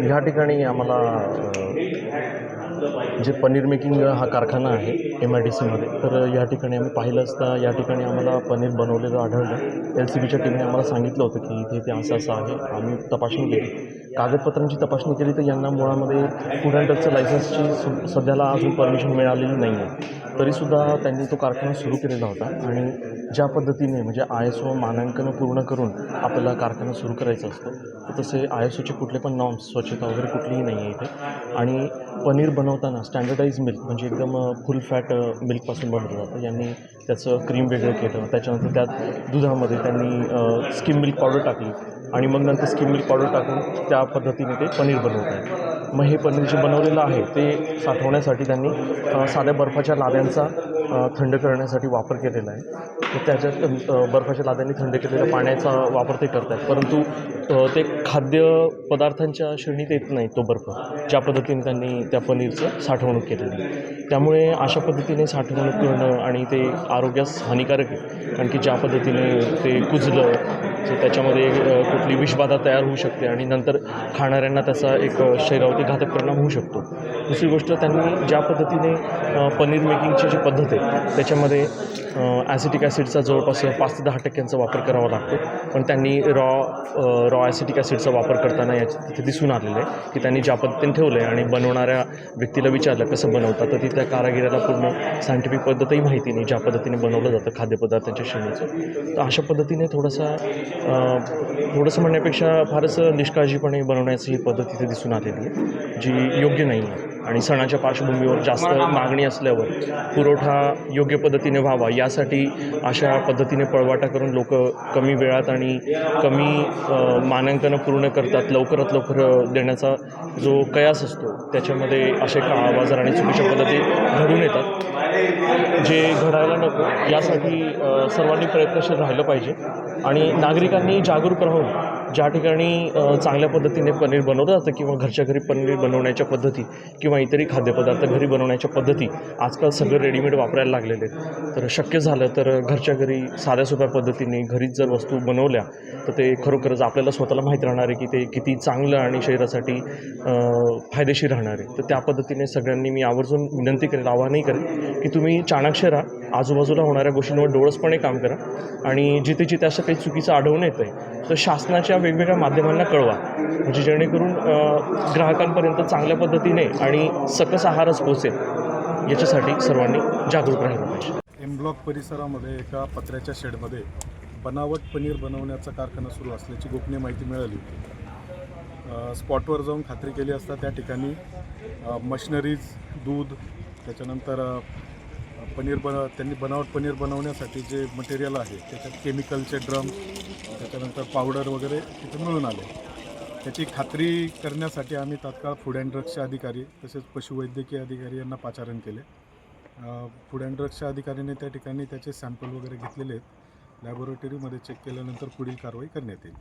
ह्या ठिकाणी आम्हाला अ, जे पनीर मेकिंग हा कारखाना आहे एम आय डी सीमध्ये तर या ठिकाणी आम्ही पाहिलं असता या ठिकाणी आम्हाला पनीर बनवलेलं आढळलं. एल सी बीच्या टीमने आम्हाला सांगितलं होतं की इथे ते असं असं आहे आम्ही तपासणी केली. कागदपत्रांची तपासणी केली तर यांना मुळामध्ये फूड अँड ड्रगचं लायसन्सची सु सध्याला अजून परमिशन मिळालेली नाही आहे तरीसुद्धा त्यांनी तो कारखाना सुरू केलेला होता आणि ज्या पद्धतीने म्हणजे आय एस ओ मानांकनं पूर्ण करून आपल्याला कारखाना सुरू करायचा असतो तर तसे आय एस ओचे कुठले पण नॉर्म्स स्वच्छता वगैरे कुठलीही नाही आहे इथे. आणि पनीर बनवताना स्टँडर्डाईज मिल्क म्हणजे एकदम फुल फॅट मिल्कपासून बनवलं जातं. यांनी त्याचं क्रीम वेगळं केलं. त्याच्यानंतर त्यात दुधामध्ये त्यांनी स्किम मिल्क पावडर टाकली. आणि मग नंतर स्किम मिल्क पावडर टाकून त्या पद्धतीने ते पनीर बनवत आहे मग हे पनीर जे बनवलेलं आहे ते साठवण्यासाठी त्यांनी साध्या बर्फाच्या लाद्यांचा थंड करण्यासाठी वापर केलेला आहे. त्याच्यात बर्फाच्या लाद्यांनी थंड केलेल्या पाण्याचा वापर ते करत आहेत. परंतु ते खाद्य पदार्थांच्या श्रेणीत येत नाही तो बर्फ ज्या पद्धतीने त्यांनी त्या पनीरचं साठवणूक केलेली आहे. त्यामुळे अशा पद्धतीने साठवणूक करणं आणि ते आरोग्यास हानिकारक आहे. कारण की ज्या पद्धतीने ते कुजलं सो त्याच्यामध्ये कुठली विषबाधा तयार होऊ शकते आणि नंतर खाणाऱ्यांना त्याचा एक शरीरावरती घातक परिणाम होऊ शकतो. दुसरी गोष्ट त्यांनी ज्या पद्धतीने पनीर मेकिंगची जी पद्धत आहे त्याच्यामध्ये ॲसिटिक ॲसिडचा जवळपास पाच ते दहा टक्क्यांचा वापर करावा लागतो. पण त्यांनी रॉ रॉ ॲसिटिक ॲसिडचा वापर करताना याच्या तिथे दिसून आलेलं आहे की त्यांनी ज्या पद्धतीने ठेवलं आहे आणि बनवणाऱ्या व्यक्तीला विचारलं कसं बनवतात तर तिथल्या कारागिराला पूर्ण सायंटिफिक पद्धतही माहिती नाही ज्या पद्धतीने बनवलं जातं खाद्यपदार्थांच्या श्रेणीचं. तर अशा पद्धतीने थोडासा थोडंसं म्हणण्यापेक्षा फारच निष्काळजीपणे बनवण्याची ही पद्धत तिथे दिसून आलेली आहे जी योग्य नाही आहे. आणि सणाच्या पार्श्वभूमीवर जास्त मागणी असल्यावर पुरवठा योग्य पद्धतीने व्हावा यासाठी अशा पद्धतीने पळवाटा करून लोक कमी वेळात आणि कमी मानांकनं पूर्ण करतात लवकरात लवकर देण्याचा जो कयास असतो त्याच्यामध्ये असे काळा बाजार आणि चुकीच्या पद्धती घडून येतात. जे घडायला नको यासाठी सर्वांनी प्रयत्नशील राहिलं पाहिजे आणि नागरिकांनी जागरूक राहून ज्या ठिकाणी चांगल्या पद्धतीने पनीर बनवलं जातं किंवा घरच्या घरी पनीर बनवण्याच्या पद्धती किंवा इतरही खाद्यपदार्थ घरी बनवण्याच्या पद्धती आजकाल सगळं रेडीमेड वापरायला लागलेले आहेत. तर शक्य झालं तर घरच्या घरी साध्या सोप्या पद्धतीने घरीच जर वस्तू बनवल्या तर ते खरोखरच आपल्याला स्वतःला माहीत राहणार आहे की ते किती चांगलं आणि शरीरासाठी फायदेशीर राहणार आहे. तर त्या पद्धतीने सगळ्यांनी मी आवर्जून विनंती करेल आवाहनही करेल की तुम्ही चाणाक्ष राहा. आजूबाजूला होणाऱ्या गोष्टींवर डोळसपणे काम करा आणि जिथे जिथे असं काही चुकीचं आढळून येतं आहे तर शासनाच्या वेगवेगळ्या माध्यमांना कळवा. म्हणजे जेणेकरून ग्राहकांपर्यंत चांगल्या पद्धतीने आणि सकस आहारच पोचेल याच्यासाठी सर्वांनी जागरूक राहिलं पाहिजे. एम ब्लॉक परिसरामध्ये एका पत्र्याच्या शेडमध्ये बनावट पनीर बनवण्याचा कारखाना सुरू असल्याची गोपनीय माहिती मिळाली. स्पॉटवर जाऊन खात्री केली असता त्या ठिकाणी मशिनरीज दूध त्याच्यानंतर पनीर बन त्यांनी बनावट पनीर बनवण्यासाठी जे मटेरियल आहे त्याच्यात केमिकलचे ड्रम त्याच्यानंतर पावडर वगैरे तिथे मिळून आले. त्याची खात्री करण्यासाठी आम्ही तात्काळ फूड अँड ड्रग्सचे अधिकारी तसेच पशुवैद्यकीय अधिकारी यांना पाचारण केले. फूड अँड ड्रग्सच्या अधिकाऱ्याने त्या ठिकाणी त्याचे सॅम्पल वगैरे घेतलेले आहेत. लॅबोरेटरीमध्ये चेक केल्यानंतर पुढील कारवाई करण्यात येईल.